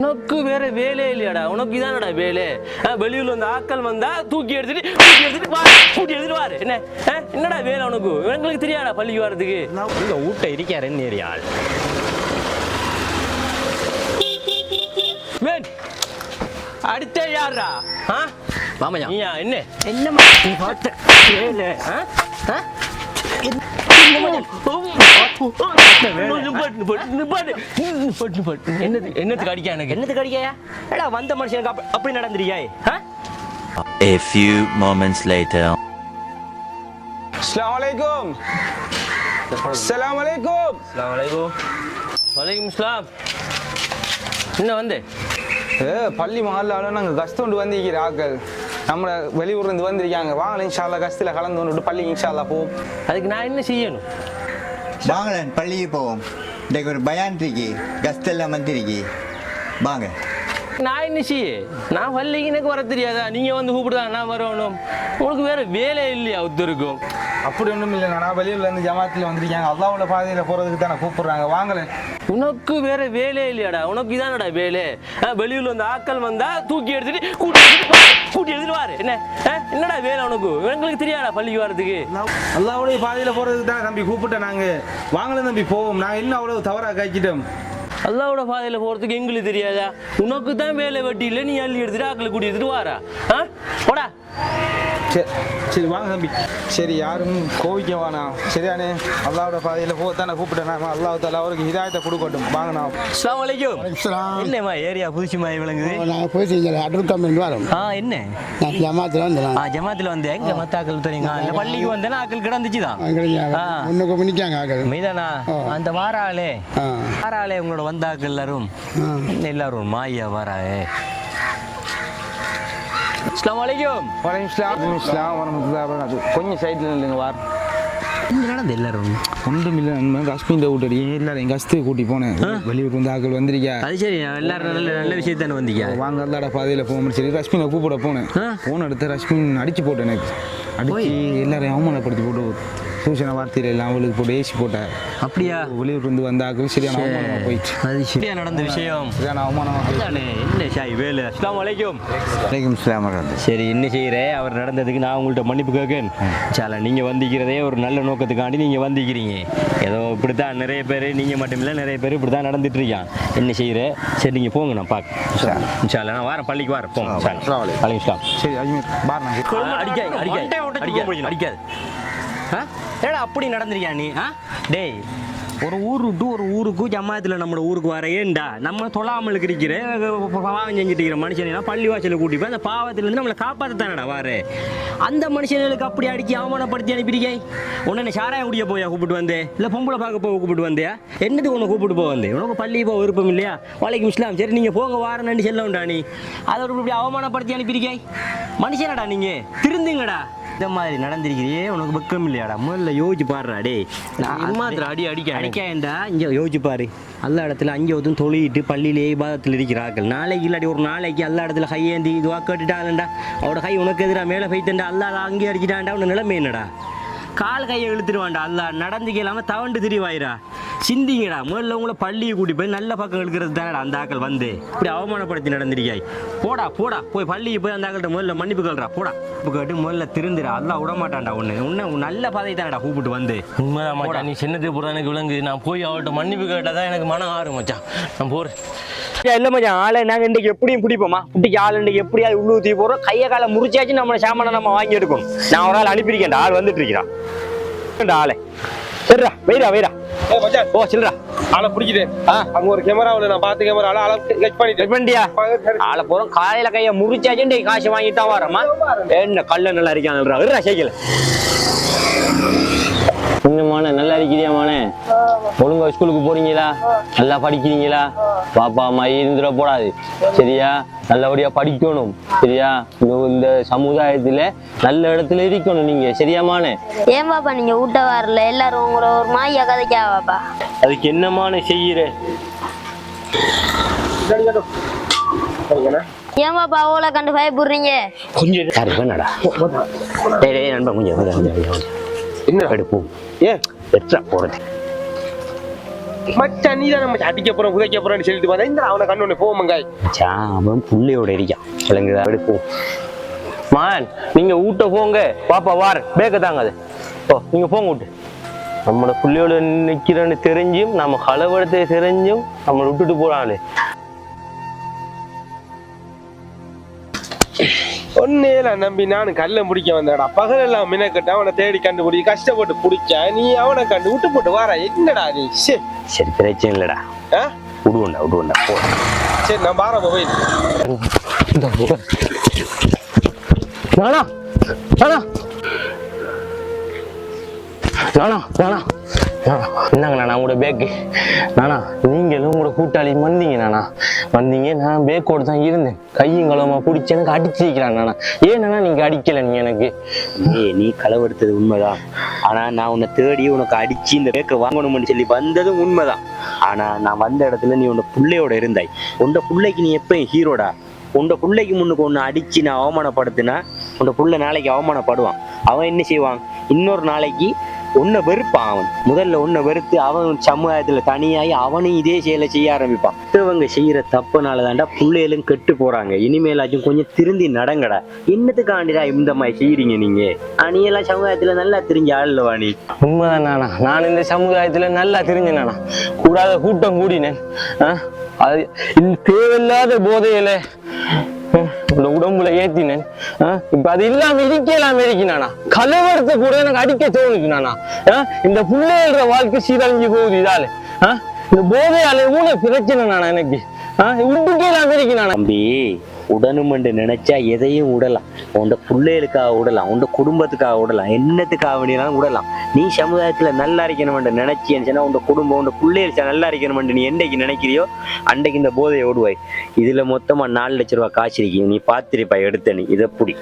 உனக்கு வேற வேலை இல்லையாடா. உனக்கு இதானடா வேலை. வெளியூர்ல வந்து ஆட்கள் வந்தா தூக்கி எடுத்துட்டு தூக்கி எடுத்துட்டு வா கூட்டி எடுத்துட்டு வாரு. என்ன? என்னடா வேலை உனக்கு? எங்களுக்கு தெரியாடா பள்ளிக்கு வர்றதுக்கு? இந்த ஊட்ட இருக்காரு நேரியாள் வேன் அடுத்த யாரா ஆ? மாமையா. என்ன? என்னம்மா? நீ பார்த்த வேலை ஆ? என்னத்துக்கு அடிக்க எனக்கு என்னத்துக்கு அடிக்கையா ஏடா வந்த மனுஷனுக்கு அப்ப- அப்படி நடந்துருக்காய் A few moments later. அஸ்ஸலாமு அலைக்கும் அஸ்ஸலாமு அலைக்கும் அலைக்கும் வலைக்கும் இஸ்லாம் என்ன வந்து? ஏ பள்ளி மஹல்லால நாங்கள் கஷ்டம் கொண்டு வந்திருக்கிற ஆக்கள். நம்ம வெளியூர்ல இருந்து வந்திருக்காங்க. வாங்கல இன்ஷால்லா கஷ்டத்தில் கலந்து கொண்டு பள்ளி இன்ஷால்லா போவோம். அதுக்கு நான் என்ன செய்யணும்? வாங்களேன் பள்ளிக்கு போவோம். இன்றைக்கு ஒரு பயான் இருக்கு. கஸ்ட் எல்லாம் வந்திருக்கு. வாங்க. நான் என்ன செய்ய? நான் பள்ளிக்கு எனக்கு வர தெரியாதா? நீங்க வந்து கூப்பிடுதா நான் வரணும்? உனக்கு வேற வேலை இல்லையா ஒருத்தருக்கும் அப்படி ஒன்றும் இல்லை நான் வெளியூர்ல இருந்து ஜமாத்தில் வந்திருக்காங்க அல்லாவோட பாதையில் போகிறதுக்கு தானே கூப்பிடுறாங்க. வாங்கல உனக்கு வேற வேலை இல்லையாடா? உனக்கு இதானடா வேலை? வெளியூர்ல வந்து ஆட்கள் வந்தா தூக்கி எடுத்துட்டு கூட்டி கூட்டி எடுத்துட்டு வாரு. என்ன? என்னடா வேலை உனக்கு? எங்களுக்கு தெரியாதா பள்ளிக்கு வர்றதுக்கு அல்லாவுடைய பாதையில் போகிறதுக்கு தான் தம்பி கூப்பிட்டேன் நாங்கள் வாங்கல தம்பி போவோம். நாங்கள் என்ன அவ்வளவு தவறாக காய்ச்சிட்டோம் அல்லாவோட பாதையில போறதுக்கு எங்களுக்கு தெரியாதா? உனக்கு தான் வேலை வெட்டி இல்லை நீ அள்ளி எடுத்துட்டு ஆக்களை கூட்டி எடுத்துட்டு வாரா. ஆ போடா. சரி சரி வாங்க தம்பி. சரி யாரும் கோவிக்க வேணாம். சரியானே அல்லாவோட பாதையில் போக தானே கூப்பிட்டேன் நான் அல்லாஹ் தாலா அவருக்கு ஹிதாயத்தை கொடுக்கட்டும். வாங்கண்ணா அஸ்லாம் வலைக்கும் என்னம்மா ஏரியா புதுசு மாதிரி விளங்குது நாங்கள் போய் செஞ்சல வரோம். ஆ என்ன? நான் ஜமாத்தில் வந்துடலாம் ஆ ஜமாத்தில் வந்தேன். எங்க மத்த ஆக்கள் தெரியுங்க இந்த பள்ளிக்கு வந்தேன்னா ஆக்கள் கிடந்துச்சு தான். ஒன்றுக்கு பண்ணிக்காங்க ஆக்கள். மீதானா? அந்த வார ஆளே ஆ. வார ஆளே உங்களோட வந்தாக்கள் எல்லாரும். எல்லாரும் மாயா வாராயே அஸ்லாம் வலைக்கும் வலைக்கம் இஸ்லாம் இஸ்லாம் வரமத்துல்லா வரகாத்து கொஞ்சம் சைடில் இல்லைங்க வார். என்ன நடந்து எல்லாரும் ஒன்றும் இல்லை நம்ம காஷ்மீர் விட்டு எல்லாரும் எங்கள் கஸ்து கூட்டி போனேன்? வெளியூர் வந்து ஆக்கள் வந்திருக்கா. அது சரி எல்லாரும் நல்ல நல்ல விஷயத்தானே வந்தீங்க வாங்க அல்லாட பாதையில் போக சரி ரஷ்மினை கூப்பிட போனேன். ஆ. போன் எடுத்து ரஷ்மின் அடிச்சு போட்டேன் எனக்கு. அடிச்சு எல்லாரையும் அவமானப்படுத்தி போட்டு சூசன வார்த்தையில எல்லாம் அவளுக்கு போட்டு ஏசி போட்டேன் அப்படியா? வெளியூர் இருந்து வந்த ஆக்கள் சரியான அவமானமாக போயிடுச்சு. அது சரியா நடந்த விஷயம்? சரியான அவமானமாக போயிடுச்சு. என்ன ஷாய் வேலு? அஸ்லாம் வலைக்கும் வலைக்கம் இஸ்லாம் சரி என்ன செய்யற? அவர் நடந்ததுக்கு நான் உங்கள்கிட்ட மன்னிப்பு கேட்கேன். சால நீங்க வந்திக்கிறதே ஒரு நல்ல நோக்கத்துக்காண்டி நீங்க வந்திக்கிறீங்க. ஏதோ இப்படித்தான் நிறைய பேர் நீங்க மட்டும் இல்ல நிறைய பேர் இப்படித்தான் நடந்துட்டு இருக்கான் என்ன செய்யற? சரி நீங்க போங்க நான் பார்க்க சால நான் வரேன் பள்ளிக்கு வரேன். போங்க சரி அஜ்மீர் பார் நான். அடிக்காது அடிக்காது அடிக்காது? ஏடா அப்படி நடந்திருக்கியா நீ ஆ? டேய் ஒரு ஊர் விட்டு ஒரு ஊருக்கு ஜமாத்தில் நம்ம ஊருக்கு வர ஏன்டா நம்ம தொழாமல் இருக்கிற பாவம் செஞ்சுட்டு இருக்கிற மனுஷனா பள்ளி வாசலில் கூட்டி போய் அந்த பாவத்திலேருந்து நம்மளை காப்பாற்றத்தானடா வாரு? அந்த மனுஷனுக்கு அப்படி அடிக்கி அவமானப்படுத்தி அனுப்பிடுக்கை என்ன சாராயம் குடிக்க போயா கூப்பிட்டு வந்தேன். இல்லை பொம்பளை பார்க்க போக கூப்பிட்டு வந்தியா? என்னதுக்கு உன்னை கூப்பிட்டு போக வந்தேன்? உனக்கு பள்ளி போக விருப்பம் இல்லையா? வாழைக்கும் இஸ்லாம். சரி நீங்கள் போங்க வாரன்னு செல்ல வேண்டா நீ. அதை இப்படி அவமானப்படுத்தி அனுப்பிடுக்கே மனுஷனடா நீங்கள் திருந்துங்கடா. இந்த மாதிரி நடந்திருக்கிறியே உனக்கு பக்கம் இல்லையாடா? முதல்ல யோசிச்சு பாடுறா டேய். இம்மாத்திர அடி அடிக்க அடிக்கேன்டா இங்கே யோசிச்சு பாரு. எல்லா இடத்துல அங்கே ஒருத்தன் தொழிட்டு பள்ளியிலே பாதத்தில் இருக்கிறார்கள். நாளைக்கு இல்லாட்டி ஒரு நாளைக்கு எல்லா இடத்துல கையேந்தி இதுவாக கேட்டுட்டான்டா அவட கை உனக்கு எதிராக மேலே போய்த்தண்டா அல்லா அங்கே அடிச்சிட்டான்டா. உன் நிலைமை என்னடா? கால் கையை இழுத்துருவான்டா. அல்லா நடந்து இல்லாமல் தவண்டு திரிவாயிரா. சிந்திங்கடா. முதல்ல உங்களை பள்ளியை கூட்டி போய் நல்ல பக்கம் இழுக்கிறது தானடா அந்த ஆக்கள் வந்து. இப்படி அவமானப்படுத்தி நடந்திருக்காய் போடா போடா. போய் பள்ளிக்கு போய் அந்த ஆக்கள்கிட்ட முதல்ல மன்னிப்பு கேள்றா போடா. இப்போ கேட்டு முதல்ல திருந்துடா. அல்லா விட மாட்டான்டா ஒன்று உன்னை உன் நல்ல பாதை தானடா கூப்பிட்டு வந்து. உண்மைதான் மச்சான் நீ சின்னது போட எனக்கு விளங்கு நான் போய் அவள்கிட்ட மன்னிப்பு கேட்டாதான் எனக்கு மனம் ஆறு மச்சான். நான் போறேன். இல்ல மச்சான். ஆளை நாங்க இன்றைக்கு எப்படியும் பிடிப்போமா? குட்டிக்கு ஆள் இன்றைக்கு எப்படியாவது உள்ளு ஊற்றி போறோம் கையை காலை முறிச்சாச்சு நம்ம சாமானை நம்ம வாங்கி எடுக்கணும். நான் ஒரு ஆள் அனுப்பியிருக்கேன் ஆள் வந்துட்டு இருக்கிறான். ஆளை. சரிடா வெயிடா வெயிடா ஓ சில்லடா. ஆளை பிடிக்குது. அங்க ஒரு கேமரா நான் பார்த்து கேமரா ஆளை கட் பண்ணிட்டு. செக் பண்ணிட்டியா? ஆளை போறோம். காலையில கையை முறிச்சாச்சு இன்றைக்கு காசு வாங்கிட்டு தான் வரமா என்ன கல்ல நல்லா இருக்கான் சைக்கிள். இன்னுமான நல்லா இருக்கிறியாமானே ஒழுங்கா ஸ்கூலுக்கு போறீங்களா? நல்லா படிக்கிறீங்களா? பாப்பா அம்மா இருந்துட போடாது. சரியா? நல்லபடியா படிக்கணும். சரியா? இந்த- சமுதாயத்துல நல்ல இடத்துல இருக்கணும் நீங்க. சரியாமானே ஏன் பாப்பா நீங்க ஊட்ட வரல? எல்லாரும் உங்களோட ஒரு மாயா கதைக்கா பாப்பா? அதுக்கு என்னமான செய்யற? ஏன் பாப்பா அவ்வளோ கண்டு பயப்படுறீங்க? கொஞ்சம் நண்பா கொஞ்சம் கொஞ்சம் கொஞ்சம். என்ன எடுப்போம்? ஏன்? எட்ரா போறது. மச்சான் நீ தான் நம்ம அடிக்க போறோம் புதைக்க போறோம்னு சொல்லிட்டு வந்தா இந்த அவனை கண்ணு போவோம் மங்காய். மச்சான் அவன் புள்ளையோட இருக்கான் விளங்குதா எடுப்போம். மான் நீங்க ஊட்ட போங்க. பாப்பா வார் பேக்க தாங்க அது. ஓ நீங்க போங்க விட்டு நம்மளோட பிள்ளையோட நிக்கிறேன்னு தெரிஞ்சும் நம்ம களவெடுத்து தெரிஞ்சும் நம்மளை விட்டுட்டு போறாங்களே ஒன்னேல நம்பி நானும் கல்ல முடிக்க வந்தடா பகல் எல்லாம் மினக்கட்டு அவனை தேடி கண்டுபிடி கஷ்டப்பட்டு பிடிச்ச நீ அவனை கண்டு விட்டு போட்டு வாரா என்னடா நீ? சே சரி பிரச்சனை இல்லடா. ஆ? விடுவோண்டா விடுவோண்டா போ. சரி நான் பாரா போய் நானா? நானா? நானா? நானா? என்னங்க நானா உங்களோட பேக்கு நானா? நீங்களும் உங்களோட கூட்டாளி வந்தீங்க நானா? வந்தீங்க நான் பேக்கோடு தான் இருந்தேன். கையும் களமா பிடிச்சி எனக்கு அடிச்சு நானா. ஏன் நீங்க அடிக்கல நீங்க எனக்கு? ஏய் நீ களவெடுத்தது உண்மைதான். ஆனா நான் உன்னை தேடி உனக்கு அடிச்சு இந்த பேக்க வாங்கணும்னு சொல்லி வந்ததும் உண்மைதான். ஆனா நான் வந்த இடத்துல நீ உன்னை பிள்ளையோட இருந்தாய். உன்ட பிள்ளைக்கு நீ எப்பயும் ஹீரோடா? உன்ட பிள்ளைக்கு முன்னுக்கு ஒன்று அடிச்சு நான் அவமானப்படுத்தினா உன்ட பிள்ளை நாளைக்கு அவமானப்படுவான். அவன் என்ன செய்வான்? இன்னொரு நாளைக்கு உன்னை வெறுப்பான் அவன். முதல்ல உன்னை வெறுத்து அவன் சமுதாயத்துல தனியாகி அவனும் இதே செயலை செய்ய ஆரம்பிப்பான். மற்றவங்க செய்யற தப்புனால தாண்டா பிள்ளைகளும் கெட்டு போறாங்க. இனிமேலாச்சும் கொஞ்சம் திருந்தி நடங்கடா. என்னத்துக்காண்டிடா இந்த மாதிரி செய்யறீங்க நீங்க? அணியெல்லாம் சமுதாயத்துல நல்லா தெரிஞ்ச ஆள்லவா நீ? உண்மைதான் நானா. நான் இந்த சமுதாயத்துல நல்லா தெரிஞ்சேன் நானா? கூடாத கூட்டம் கூடினேன். ஆ? அது தேவையில்லாத போதையில. இந்த உடம்புல ஏத்தினேன். இப்ப அது இல்லாம இருக்கலாம இருக்கினானா கலவரத்தை கூட எனக்கு அடிக்க தோணுது நானா ஆ? இந்த பிள்ளைகள வாழ்க்கை சீரழிஞ்சு போகுது இதால. இந்த போதையால இவ்வளவு பிரச்சனை நானா எனக்கு உடுக்கே இல்லாம இருக்கினானா தம்பி உடனுமென்று நினைச்சா எதையும் விடலாம் உண்ட பிள்ளைகளுக்காக விடலாம் உண்ட குடும்பத்துக்காக விடலாம் என்னத்துக்காக வேண்டியனாலும் விடலாம் நீ சமுதாயத்தில் நல்லா இருக்கணும்னு நினைச்சியன்னு உண்ட குடும்பம் உண்ட பிள்ளைகள் நல்லா இருக்கணும்னு நீ என்னைக்கு நினைக்கிறியோ அன்றைக்கு இந்த போதையை ஓடுவாய். இதில் மொத்தமாக நாலு லட்ச ரூபா காசு இருக்கு. நீ பார்த்துருப்பா எடுத்த நீ இதை புடி.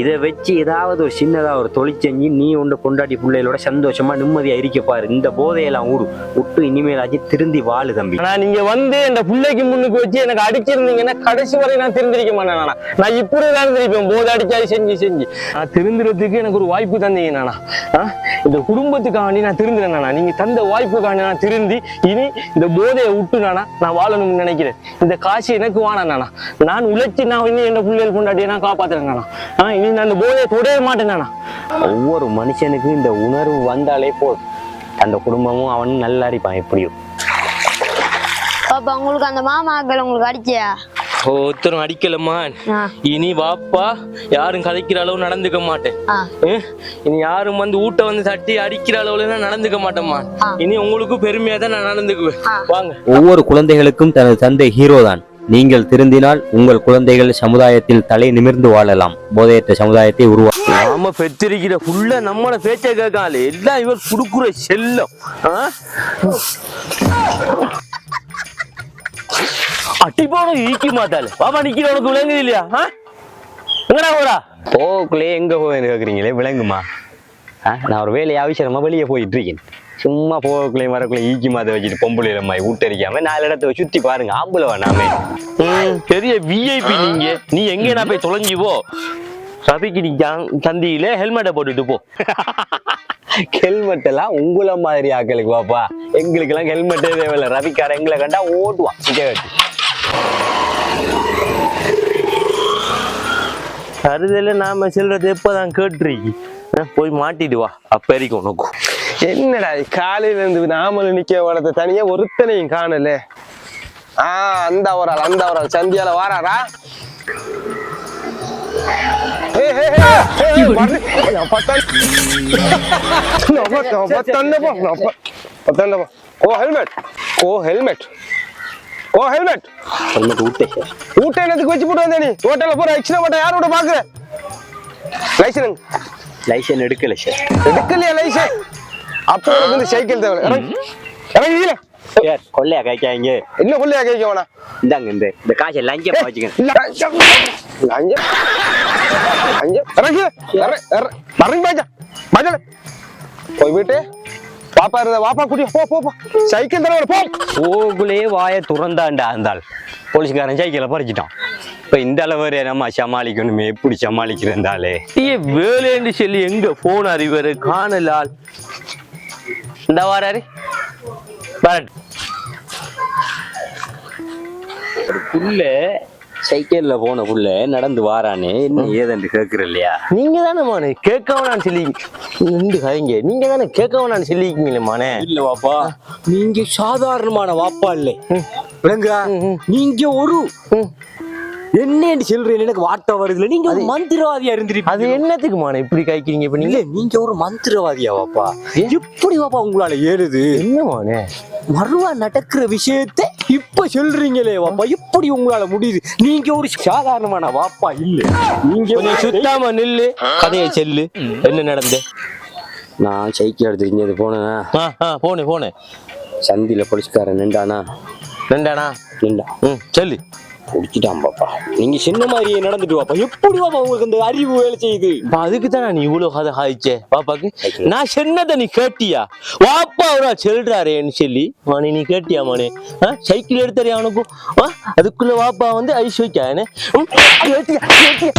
இதை வச்சு ஏதாவது ஒரு சின்னதா ஒரு தொழில் செஞ்சு நீ ஒன்று கொண்டாடி பிள்ளைகளோட சந்தோஷமா நிம்மதியா இருக்க பாரு. இந்த போதையெல்லாம் ஊடு விட்டு இனிமேலாச்சு திருந்தி வாழு தம்பி. ஆனா நீங்க வந்து இந்த பிள்ளைக்கு முன்னுக்கு வச்சு எனக்கு அடிச்சிருந்தீங்கன்னா கடைசி வரை நான் திருந்திருக்க மாட்டேன் நானா. நான் இப்படி தான் திருப்பேன் போதை அடிச்சாது செஞ்சு செஞ்சு. நான் திருந்துறதுக்கு எனக்கு ஒரு வாய்ப்பு தந்தீங்க நானா இந்த குடும்பத்துக்காண்டி நான் திருந்துறேன் நானா நீங்க தந்த வாய்ப்புக்காண்டி நான் திருந்தி இனி இந்த போதையை விட்டு நானா நான் வாழணும்னு நினைக்கிறேன். இந்த காசு எனக்கு வேணாம் நானா நான் உழைச்சி நான் இன்னும் என் பிள்ளைகள் கொண்டாடியை நான் காப்பாத்துறேன் நானா இனி நான் இந்த போதையை தொடவே மாட்டேன் நானா. ஒவ்வொரு மனுஷனுக்கும் இந்த உணர்வு வந்தாலே போதும். அந்த குடும்பமும் அவனும் நல்லா இருப்பான் எப்படியும் பாப்பா உங்களுக்கு அந்த மாமாக்கள் உங்களுக்கு அடிச்சியா? ஒருத்தரும் அடிக்கலம்மா. ஆ. இனி வாப்பா யாரும் கதைக்கிற அளவு நடந்துக்க மாட்டேன்? இனி யாரும் வந்து ஊட்ட வந்து தட்டி அடிக்கிற அளவுல நடந்துக்க மாட்டேம்மா. இனி உங்களுக்கு பெருமையா தான் நான் நடந்துக்குவேன். வாங்க. ஒவ்வொரு குழந்தைகளுக்கும் தனது தந்தை ஹீரோ தான் நீங்கள் திருந்தினால் உங்கள் குழந்தைகள் சமுதாயத்தில் தலை நிமிர்ந்து வாழலாம். போதையற்ற சமுதாயத்தை உருவா நாம பெற்றிருக்கிற புள்ள நம்மள பேச்ச கேட்காது. எல்லாம் இவர் குடுக்குற செல்லம். ஆ? அட்டி போன ஈக்கி மாத்தால பாப்பா நிக்கிறவனுக்கு விளங்குது இல்லையா? எங்கடா போறா? போக்குள்ளே எங்க போய் கேக்குறீங்களே விளங்குமா நான் ஒரு வேலையை அவசரமா வெளியே போயிட்டு இருக்கேன். சும்மா போக்குள்ளே வரக்குள்ளே ஈக்கி மாத வச்சுட்டு பொம்பளை மாதிரி ஊட்டரிக்காம நாலு இடத்த சுத்தி பாருங்க ஆம்பளை வேணாமே பெரிய விஐபி நீங்க. நீ எங்க நான் போய் தொலைஞ்சி போ. ரவிக்கு நீ சந்தியில ஹெல்மெட்டை போட்டுட்டு போ. ஹெல்மெட் எல்லாம் உங்கள மாதிரி ஆக்களுக்கு பாப்பா எங்களுக்கு எல்லாம் ஹெல்மெட்டே தேவையில்ல. ரவிக்கார எங்களை கண்டா ஓட்டுவான். சிக்கட்டு அறுதல நாம செல்றது எப்பதான் கேட்டுருக்கி? போய் மாட்டிட்டு வா. அப்ப இருக்கும் உனக்கு என்னடா காலையில இருந்து நாமளும் நிக்க வளர்த்த தனியா ஒருத்தனையும் காணல. ஆ அந்த ஒரு ஆள் அந்த ஒரு ஆள் சந்தியால வாராரா. ஓ ஹெல்மெட். ஓ ஹெல்மெட். ஓ ஹெல்மெட். ஹெல்மெட் ஊட்டே ஊட்ட என்னத்துக்கு வச்சு போட்டு வந்தே நீ? ஹோட்டல்ல போற எக்ஸ்ட்ரா போட்ட யாரோட பாக்குற? லைசன்ஸ். லைசன் எடுக்கல சார். எடுக்கலையா லைசன்ஸ்? அப்போ இந்த சைக்கிள் தேவை. இறங்கு கொள்ளையா கைக்காங்க என்ன கொள்ளையா கேட்க வேணா இந்தாங்க இந்த இந்த காசை லஞ்சமா வச்சுக்கங்க லஞ்சம். லஞ்சம். லஞ்சம். இறங்கு இற- இற- இறங்கு பாஜா பாஜா போய் வீட்டு. பாப்பா இருந்த வாப்பா குட்டியா போ போ போ. சைக்கிள் தர போ. ஓகுலே வாயை துறந்தாண்டா இருந்தால் போலீஸ்காரன் சைக்கிளை பறிச்சிட்டான். இப்ப இந்த அளவு நம்ம சமாளிக்கணுமே. எப்படி சமாளிக்கிறந்தாலே வேலைன்னு சொல்லி எங்க போனார் இவரு காணலால். இந்த வாராரு வரட்டு புள்ள சைக்கிள்ல போன புள்ள நடந்து வாரானே. என்ன ஏதென்று கேக்குற இல்லையா? நீங்க தானே மானே கேட்க வேணாம்னு சொல்லி நின்று கதைங்க நீங்க தானே கேட்க வேணாம்னு சொல்லிருக்கீங்களே மானே. இல்ல வாப்பா நீங்க சாதாரணமான வாப்பா இல்ல. விளங்குதா நீங்க ஒரு என்னன்னு சொல்றேன் எனக்கு வார்த்தை வருதுல? நீங்க ஒரு மந்திரவாதியா அது இருந்திருப்பீங்க என்னத்துக்கு மானே இப்படி காய்க்கிறீங்க இப்ப நீங்க? இல்ல நீங்க ஒரு மந்திரவாதியா வாப்பா. எப்படி வாப்பா உங்களால ஏறுது? என்ன மானே? மறுவா நடக்கிற விஷயத்தை இப்ப சொல்றீங்களே வாப்பா. எப்படி உங்களால முடியுது? நீங்க ஒரு சாதாரணமான வாப்பா இல்ல. நீங்க சுத்தாம நில்லு. கதையை செல்லு. என்ன நடந்து? நான் சைக்கிள் எடுத்து இங்க போனேன். ஆ ஆ போனே போனே. சந்தில போலீஸ்காரன் நின்றானா? ரெண்டானா நின்றா. ம் சொல்லு. குடிச்சிட்டான் பாப்பா நீங்க சின்ன மாதிரியே நடந்துட்டு வாப்பா. எப்படி வாப்பா உங்களுக்கு இந்த அறிவு வேலை செய்யுது? அதுக்கு தான் நீ இவ்வளவு கதை ஹாய்ச்சே பாப்பாக்கு நான் சொன்னதை நீ கேட்டியா? வாப்பா அவரா சொல்றாரேன்னு சொல்லி மணி நீ கேட்டியா மானே சைக்கிள் எடுத்தாரு அவனுக்கும் அதுக்குள்ள வாப்பா வந்து ஐஸ் வைக்கானே கேட்டியா கேட்டியா?